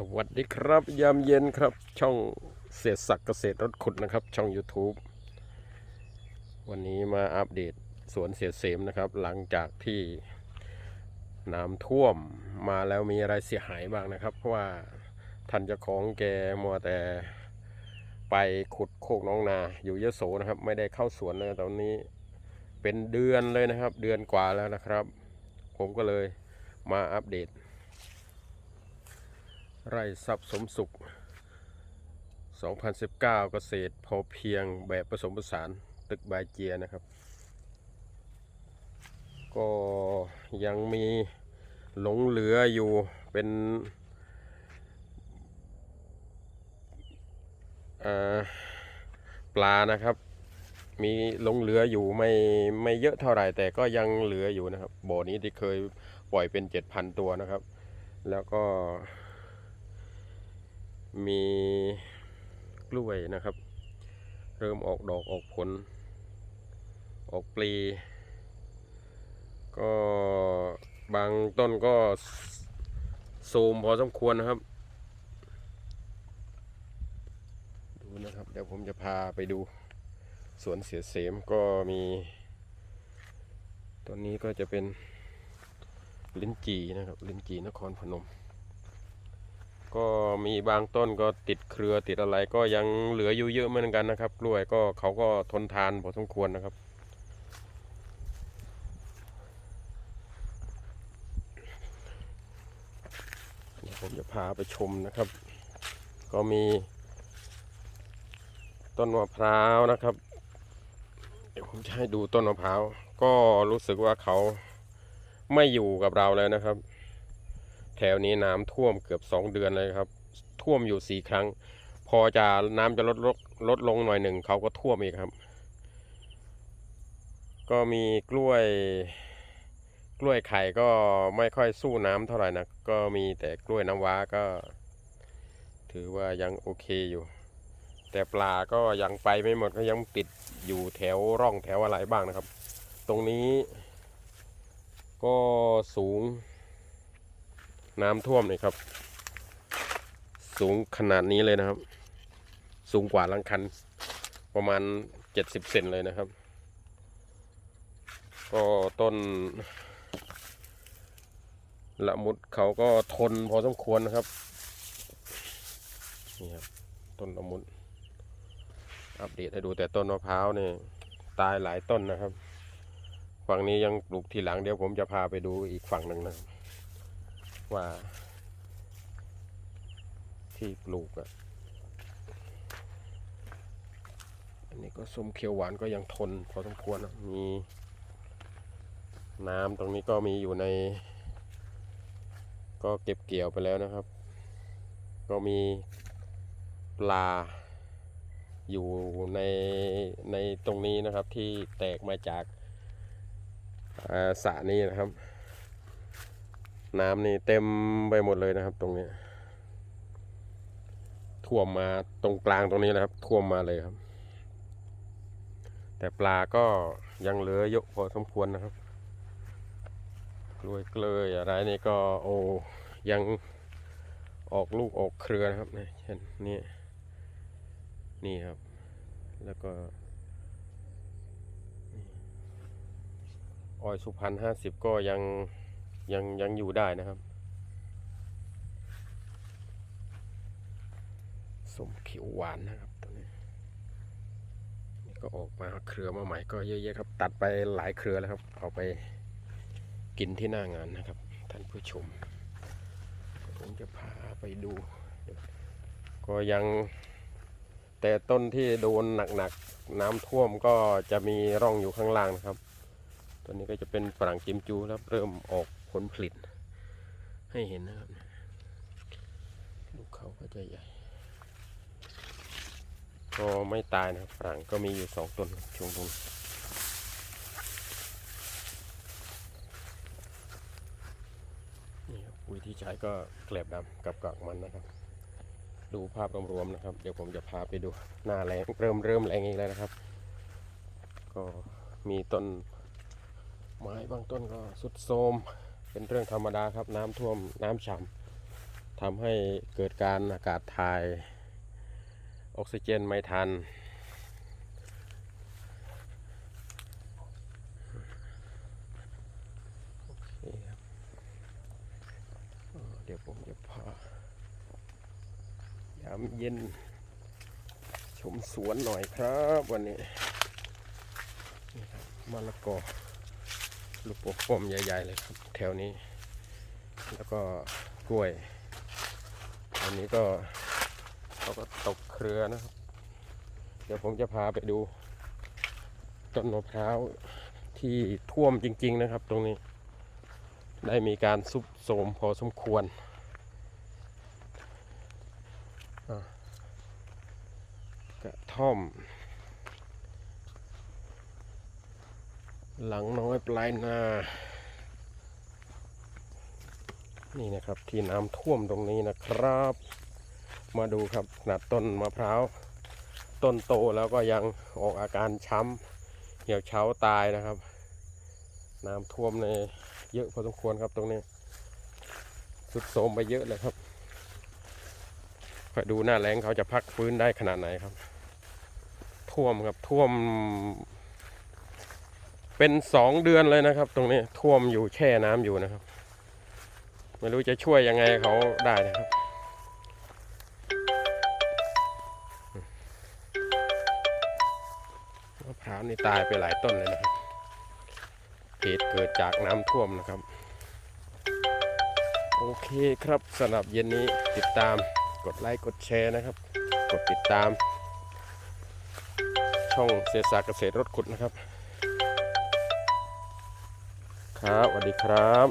สวัสดีครับ ยามเย็นครับ ช่องเศรษฐศักดิ์เกษตรรถขุดนะครับ ช่อง YouTube วันนี้มาอัปเดตสวนเสียเสมนะครับ หลังจากที่น้ำท่วมมาแล้วมีอะไรเสียหายบ้างนะครับ เพราะว่าท่านเจ้าของแกมัวแต่ไปขุดโคกน้องนาอยู่ยโสนะครับ ไม่ได้เข้าสวนเลยตอนนี้เป็นเดือนเลยนะครับ เดือนกว่าแล้วนะครับ ผมก็เลยมาอัปเดต ไร่ทรัพย์สมสุข 2019 เกษตรพอเพียงแบบผสมผสานตึกบายเจียนะครับ ก็ยังมีหลงเหลืออยู่เป็นปลานะครับ มีหลงเหลืออยู่ไม่ไม่เยอะเท่าไหร่ แต่ก็ยังเหลืออยู่นะครับ บ่อนี้ที่เคยปล่อยเป็น 7,000 ตัวนะครับ แล้วก็ มีกล้วยนะครับ เริ่มออกดอกออกผล ออกปลี ก็บางต้นก็โซมพอสมควรนะครับ ดูนะครับ เดี๋ยวผมจะพาไปดู สวนเสียเสมก็มีต้นนี้ก็จะเป็นลิ้นจีนะครับ ลิ้นจีนครพนม ก็มีบางต้นก็ติดเครือติดอะไรก็ยังเหลืออยู่เยอะเหมือนกันนะครับ กล้วยก็เขาก็ทนทานพอสมควรนะครับเดี๋ยวผมจะพาไปชมนะครับ ก็มี ต้นมะพร้าวนะครับ เดี๋ยวผมจะให้ดูต้นมะพร้าว ก็รู้สึกว่าเขาไม่อยู่กับเราแล้วนะครับ แถวนี้น้ำท่วมเกือบสองเดือนเลยครับ ท่วมอยู่สี่ครั้ง พอจะน้ำจะลดลดลดลงหน่อยหนึ่งเขาก็ท่วมอีกครับ ก็มีกล้วย กล้วยไข่ก็ไม่ค่อยสู้น้ำเท่าไหร่นะก็มีแต่กล้วยน้ำว้าก็ ถือว่ายังโอเคอยู่ แต่ปลาก็ยังไปไม่หมดก็ยังติดอยู่แถวร่องแถวอะไรบ้างนะครับ ตรงนี้ก็สูง น้ำท่วมนี่ครับ สูงขนาดนี้เลยนะครับ สูงกว่าลังคัน ประมาณ70เซนเลยนะครับ ก็ต้น ละมุดเขาก็ทนพอสมควรนะครับนี่ครับต้นละมุดอัปเดตให้ดูแต่ต้นมะพร้าวนี่ตายหลายต้นนะครับ ฝั่งนี้ยังปลูกทีหลังเดี๋ยวผมจะพาไปดูอีกฝั่งหนึ่งนะครับ ว่า ที่ปลูกอะ่ะอันนี้ก็ส้มเขียวหวานก็ยังทนพอสมควรนะมีน้ำตรงนี้ก็มีอยู่ใน ก็เก็บเกี่ยวไปแล้วนะครับ ก็มีปลาอยู่ในในตรงนี้นะครับที่แตกมาจากาสระนี้นะครับ น้ำนี่เต็มไปหมดเลยนะครับ ตรงนี้ท่วมมาตรงกลางตรงนี้นะครับ ท่วมมาเลยครับ แต่ปลาก็ยังเหลือเยอะพอสมควรนะครับกล้วยเกลยอะไรนี่ก็โอ้ยังออกลูกออกเครือนะครับนี่เช่นนี่นี่ครับ แล้วก็อ้อยสุพรรณห้าสิบก็ยัง ยังยังอยู่ได้นะครับส้มเขียวหวานนะครับตัวนี้นี่ก็ออกมาเครือมาใหม่ก็เยอะแยะครับ ตัดไปหลายเครือแล้วครับ เอาไปกินที่หน้างานนะครับ ท่านผู้ชมผมจะพาไปดู ก็ยังแต่ต้นที่โดนหนักๆน้ำท่วมก็จะมีร่องอยู่ข้างล่างนะครับ ตัวนี้ก็จะเป็นฝรั่งกิมจูครับเริ่มออก ลผลิต ให้เห็นนะครับ ลูกเขาก็จะใหญ่ ก็ไม่ตายนะครับฝรั่งก็มีอยู่สองต้นช่วงตรงนี้นี่ครับปุ๋ยที่ใช้ก็แกลบดำกับกากมันนะครับ ดูภาพรวมๆนะครับ เดี๋ยวผมจะพาไปดูหน้าแรงเริ่มเริ่มแรงอีกแล้วนะครับ ก็มีต้นไม้บางต้นก็สุดโทม เป็นเรื่องธรรมดาครับน้ำท่วมน้ำฉ่ทำให้เกิดการอากาศถ่ายออกซิเจนไม่ทัน เดี๋ยวผมจะพายามเย็น ชมสวนหน่อยครับวันนี้มะละกอ ลูกโป่งๆใหญ่ๆเลยครับ แถวนี้ แล้วก็กล้วย อันนี้ก็เขาก็ตกเครือนะครับ เดี๋ยวผมจะพาไปดูต้นมะพร้าวที่ท่วมจริง ๆนะครับ ตรงนี้ ได้มีการซุบโสมพอสมควรกระท่อม หลังน้อยปลายนา นี่นะครับที่น้ำท่วมตรงนี้นะครับ มาดูครับขนาดต้นมะพร้าว ต้นโตแล้วก็ยังออกอาการช้ำเหี่ยวเฉาตายนะครับ น้ำท่วมในเยอะพอสมควรครับตรงนี้ สุดโทมไปเยอะเลยครับคอยดูหน้าแรงเขาจะพักฟื้นได้ขนาดไหนครับ ท่วมครับท่วม เป็นสองเดือนเลยนะครับ ตรงนี้ท่วมอยู่แช่น้ำอยู่นะครับ ไม่รู้จะช่วยยังไงเขาได้นะครับมะพร้าวนี่ตายไปหลายต้นเลยนะครับเหตุเกิดจากน้ำท่วมนะครับ โอเคครับสำหรับเย็นนี้ติดตามกดไลค์กดแชร์นะครับ กดติดตาม ช่องเศรษฐศาสตร์เกษตรรถขุดนะครับ ครับสวัสดีครับ